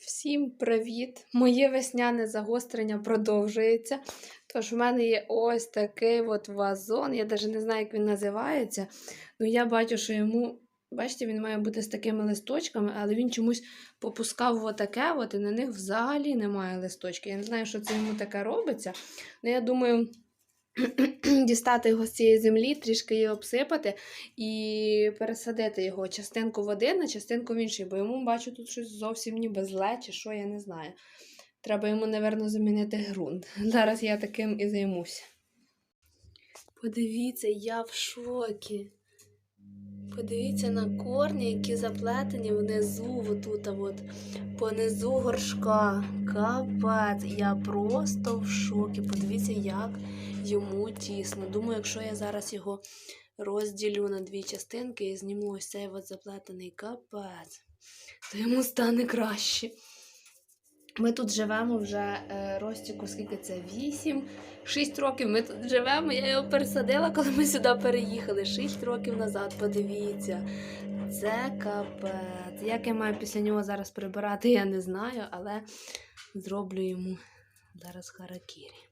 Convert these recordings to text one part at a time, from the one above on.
Всім привіт! Моє весняне загострення продовжується. Тож, в мене є ось такий от вазон. Я навіть не знаю, як він називається. Ну, я бачу, що йому, бачите, він має бути з такими листочками, але він чомусь попускав отаке, от, і на них взагалі немає листочки. Я не знаю, що це йому таке робиться. Ну, я думаю. Дістати його з цієї землі, трішки її обсипати і пересадити його частинку в один, на частинку в інший, бо йому бачу тут щось зовсім ніби зле, чи що, я не знаю. Треба йому, напевно, замінити ґрунт. Зараз я таким і займуся. Подивіться, я в шокі. Подивіться на корні, які заплетені внизу, отут, от, понизу горшка. Капець, я просто в шокі. Подивіться, як йому тісно. Думаю, якщо я зараз його розділю на дві частинки і зніму ось цей от заплетений капець, то йому стане краще. Ми тут живемо вже е, Ростіку, скільки це? 8, 6 років ми тут живемо. Я його пересадила, коли ми сюди переїхали. 6 років назад, подивіться. Це капець. Як я маю після нього зараз прибирати, я не знаю, але зроблю йому зараз харакірі.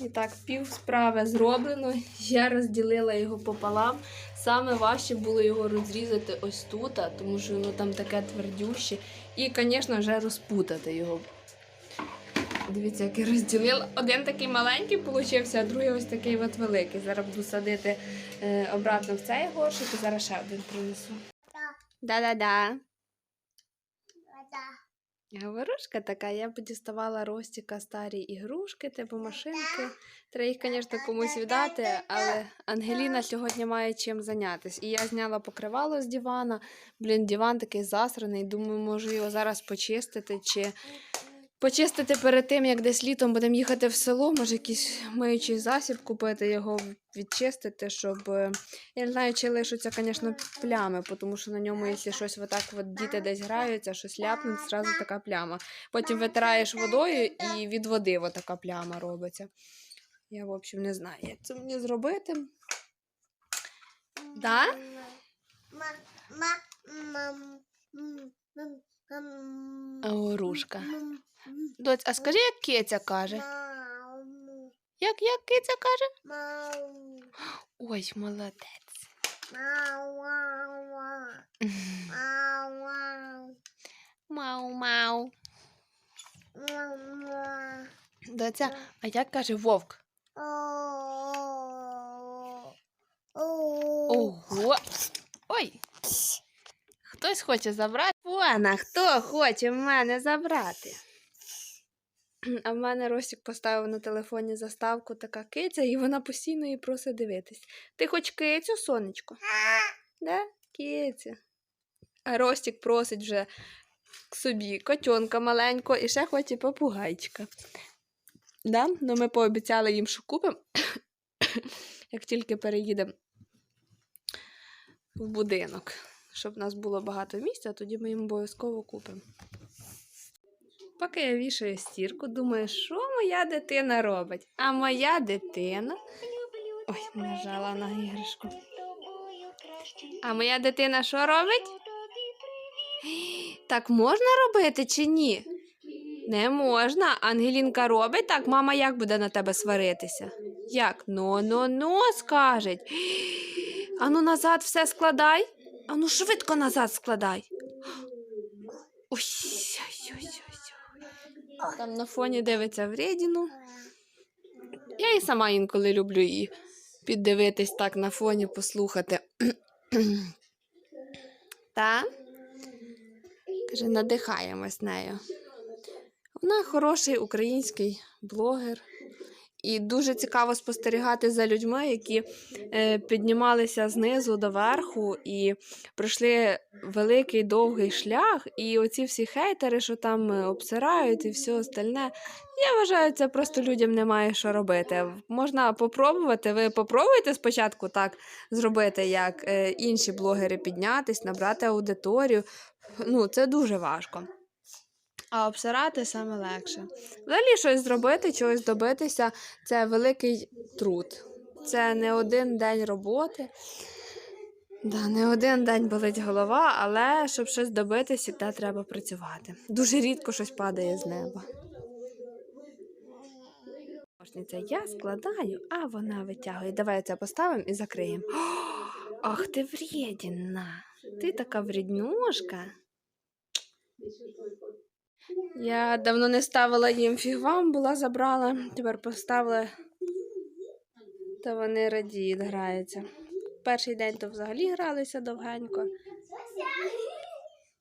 І так, пів справи зроблено. Я розділила його пополам. Саме важче було його розрізати ось тут, тому що воно там таке твердюще. І, звісно, вже розпутати його. Дивіться, як я розділила. Один такий маленький получився, а другий ось такий от великий. Зараз буду садити е, обратно в цей горшик і зараз ще один принесу. Да-да-да. Говорушка така, я б діставала Ростіка старі ігрушки, типу машинки. Треба їх, звісно, комусь віддати, але Ангеліна сьогодні має чим зайнятися. І я зняла покривало з дивана. Блін, диван такий засраний. Думаю, можу його зараз почистити чи почистити перед тим, як десь літом будемо їхати в село, може якийсь миючий засіб купити, його відчистити, щоб. е, Я не знаю, чи лишаться, звісно, плями, тому що на ньому, якщо щось отак от діти десь граються, щось ляпнуть, зразу така пляма. Потім витираєш водою і від води отака пляма робиться. Я, в общем, не знаю, як це мені зробити. Да? Орушка. Доць, а скажи, як киця каже? Як, як киця каже? Ой, молодець. Мау-мау. Доця, а як каже вовк? Ого. Ой. Хтось хоче забрати. Вона, хто хоче в мене забрати? А в мене Ростік поставив на телефоні заставку така киця, і вона постійно її просить дивитись. Ти хоч кицю, сонечко? Да? Киця. А Ростік просить вже собі котенка маленького і ще хоче попугайчика. Да? Ну, ми пообіцяли їм, що купимо, як тільки переїдемо в будинок, щоб в нас було багато місця, тоді ми їм обов'язково купимо. Поки я вішаю стірку, думаю, що моя дитина робить. А моя дитина. Ой, нажала на іграшку. А моя дитина що робить? Так можна робити чи ні? Не можна. Ангелінка робить так, мама як буде на тебе сваритися? Як? Ну-ну-ну, скажеть. Ану назад все складай. Ану швидко назад складай. Ой, ой, ой, ой. Там на фоні дивиться вредіну. Я і сама інколи люблю її піддивитись так на фоні, послухати. Та? Каже, надихаємось нею. Вона хороший український блогер. І дуже цікаво спостерігати за людьми, які е, піднімалися знизу до верху і пройшли великий довгий шлях. І оці всі хейтери, що там е, обсирають і все остальне. Я вважаю, це просто людям немає що робити. Можна попробувати. Ви попробуйте спочатку так зробити, як е, інші блогери піднятись, набрати аудиторію. Ну, це дуже важко. А обсирати саме легше. Взагалі щось зробити, чогось добитися це великий труд. Це не один день роботи. Да, не один день болить голова, але щоб щось добитися, те треба працювати. Дуже рідко щось падає з неба. Я складаю, а вона витягує. Давай це поставимо і закриємо. О, ах ти вредіна! Ти така вреднюшка. Я давно не ставила їм фігвам, була забрала, тепер поставила. Та вони радіють, граються. Перший день то взагалі гралися довгенько.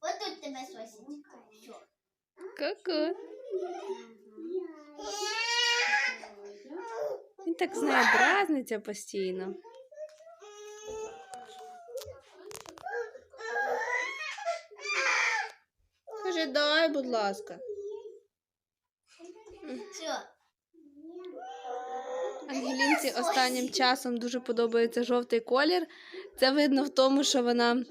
Вот тут тебе. Ку-ку. Він так з нею дразниться постійно. Каже, дай, будь ласка. Ангелінці останнім часом дуже подобається жовтий колір. Це видно в тому, що вона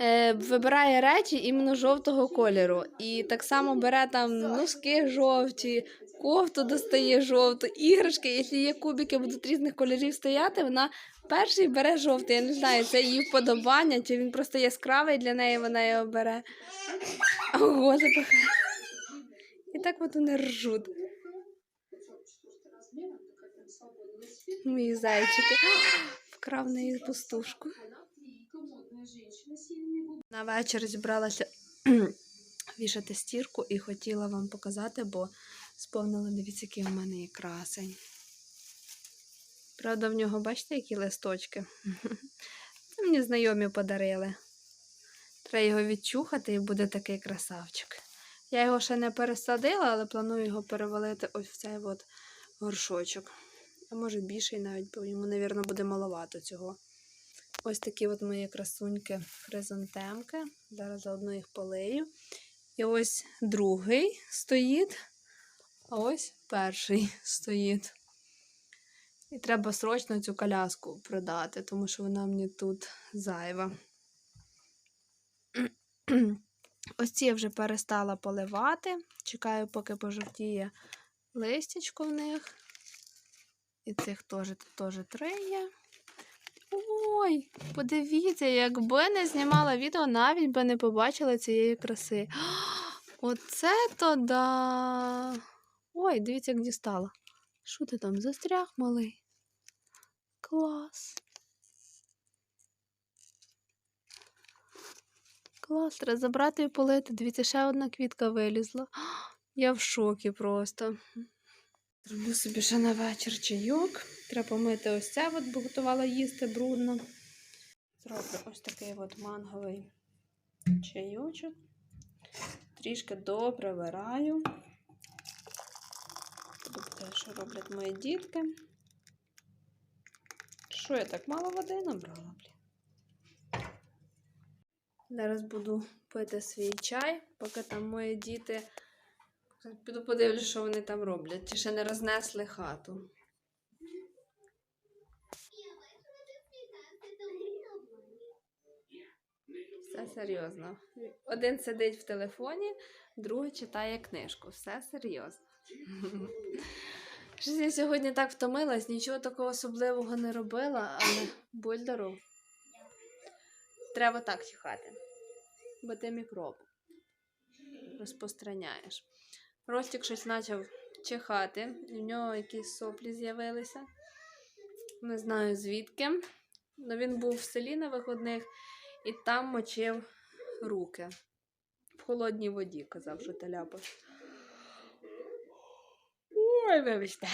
е, вибирає речі іменно жовтого кольору. І так само бере там носки жовті, кофту достає жовту, іграшки. Якщо є кубики, будуть різних кольорів стояти, вона перший бере жовтий. Я не знаю, це її вподобання, чи він просто яскравий для неї, вона його бере. Ого, запахає. І так от вони ржуть. Мої зайчики. Вкрав неї пустушку. На вечір зібралася вішати стірку і хотіла вам показати, бо сповнила, дивіться, який у мене є красень. Правда, в нього, бачите, які листочки? Це мені знайомі подарили. Треба його відчухати і буде такий красавчик. Я його ще не пересадила, але планую його перевалити ось в цей от горшочок. А може більший навіть, бо йому, мабуть, буде маловато цього. Ось такі от мої красуньки хризантемки. Зараз заодно їх полию. І ось другий стоїть, а ось перший стоїть. І треба срочно цю коляску продати, тому що вона мені тут зайва. Ось ці я вже перестала поливати. Чекаю, поки пожовтіє листячко в них. І цих теж теж три є. Ой, подивіться, якби не знімала відео, навіть би не побачила цієї краси. Оце то да. Ой, дивіться, як дістала. Що ти там застряг, малий? Клас. Клас, треба забрати і полити. Дивіться, ще одна квітка вилізла. Я в шокі просто. Зроблю собі ще на вечір чайок. Треба помити ось це, от, бо готувала їсти брудно. Зроблю ось такий от манговий чайочок. Трішки добре вираю. Тобто, що роблять мої дітки. Що я так мало води набрала, блін? Зараз буду пити свій чай, поки там мої діти. Піду подивлюсь, що вони там роблять. Чи ще не рознесли хату. Все серйозно. Один сидить в телефоні, другий читає книжку. Все серйозно. Щось я сьогодні так втомилась, нічого такого особливого не робила, але бульдеру треба так чихати, бо ти мікроб розпространяєш. Ростик щось почав чихати, і в нього якісь соплі з'явилися. Не знаю звідки. але він був в селі на виходних і там мочив руки. В холодній воді, казав, що теляпа. Ой, вибачте.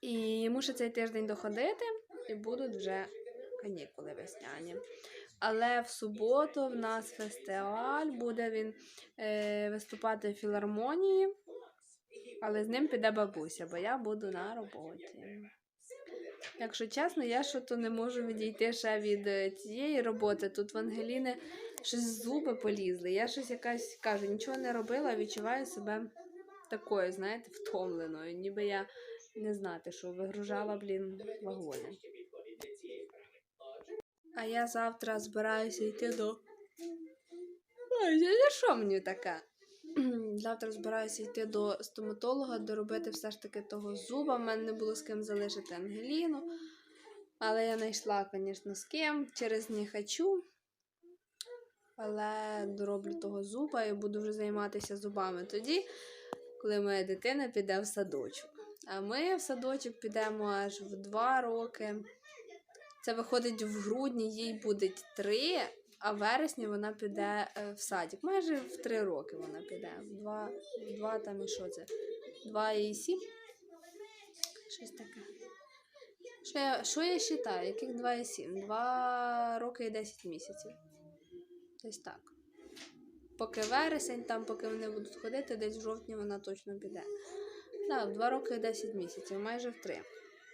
І ще цей тиждень доходити, і будуть вже канікули весняні. Але в суботу в нас фестиваль, буде він е, виступати в філармонії, але з ним піде бабуся, бо я буду на роботі. Якщо чесно, я що то не можу відійти ще від е, цієї роботи. Тут в Ангеліни щось зуби полізли. Я щось якась кажу, нічого не робила, відчуваю себе такою, знаєте, втомленою. Ніби я не знати, що вигружала, блін, вагони. А я завтра збираюся йти до. Ой, що мені таке? Завтра збираюся йти до стоматолога, доробити все ж таки того зуба. В мене не було з ким залишити Ангеліну. Але я знайшла, звісно, з ким, через не хочу. Але дороблю того зуба і буду вже займатися зубами тоді, коли моя дитина піде в садочок. А ми в садочок підемо аж в два роки. Це виходить в грудні, їй буде три, а в вересні вона піде е, в садик. Майже в три роки вона піде. В два, в два там і що це? Два і сім? Щось таке. Що я, що я вважаю? Яких 2,7? 2 роки і 10 місяців. Десь так. Поки вересень, там, поки вони будуть ходити, десь в жовтні вона точно піде. Так, 2 роки 10 місяців, майже в 3.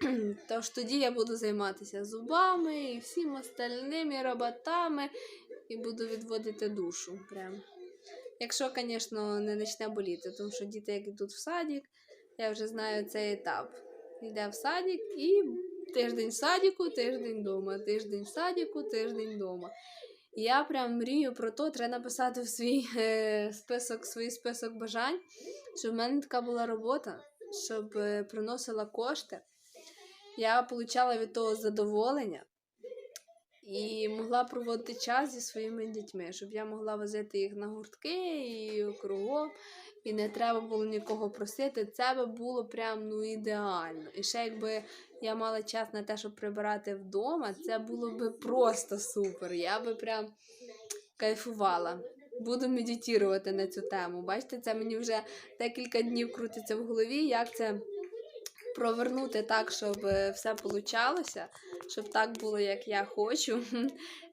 Тож тоді я буду займатися зубами і всім остальними роботами і буду відводити душу. Прям. Якщо, звісно, не почне боліти, тому що діти, як йдуть в садик, я вже знаю цей етап. Йде в садик і тиждень в садіку, тиждень вдома, тиждень в садіку, тиждень вдома. Я прям мрію про то, треба написати в свій е, список, свій список бажань, щоб в мене така була робота, щоб е, приносила кошти. Я отримала від того задоволення і могла проводити час зі своїми дітьми, щоб я могла возити їх на гуртки і кругом, і не треба було нікого просити. Це би було прям ну ідеально. І ще якби я мала час на те, щоб прибирати вдома, це було би просто супер. Я би прям кайфувала. Буду медитувати на цю тему. Бачите, це мені вже декілька днів крутиться в голові, як це провернути так, щоб е, все получалося, щоб так було, як я хочу.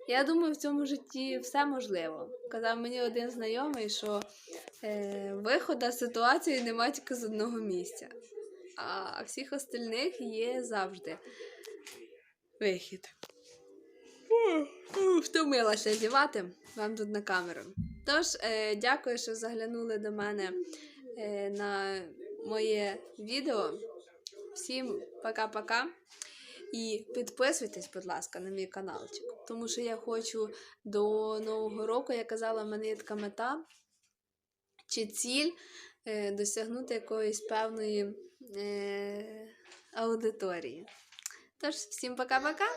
Я думаю, в цьому житті все можливо. Казав мені один знайомий, що е, виходу ситуації немає тільки з одного місця, а всіх остальних є завжди вихід. Втомилася зівати вам тут на камеру. Тож, е, дякую, що заглянули до мене е, на моє відео. Всім пока-пока. І підписуйтесь, будь ласка, на мій каналчик. Тому що я хочу до Нового року, я казала, в мене є така мета чи ціль е, досягнути якоїсь певної е, аудиторії. Тож, всім пока-пока.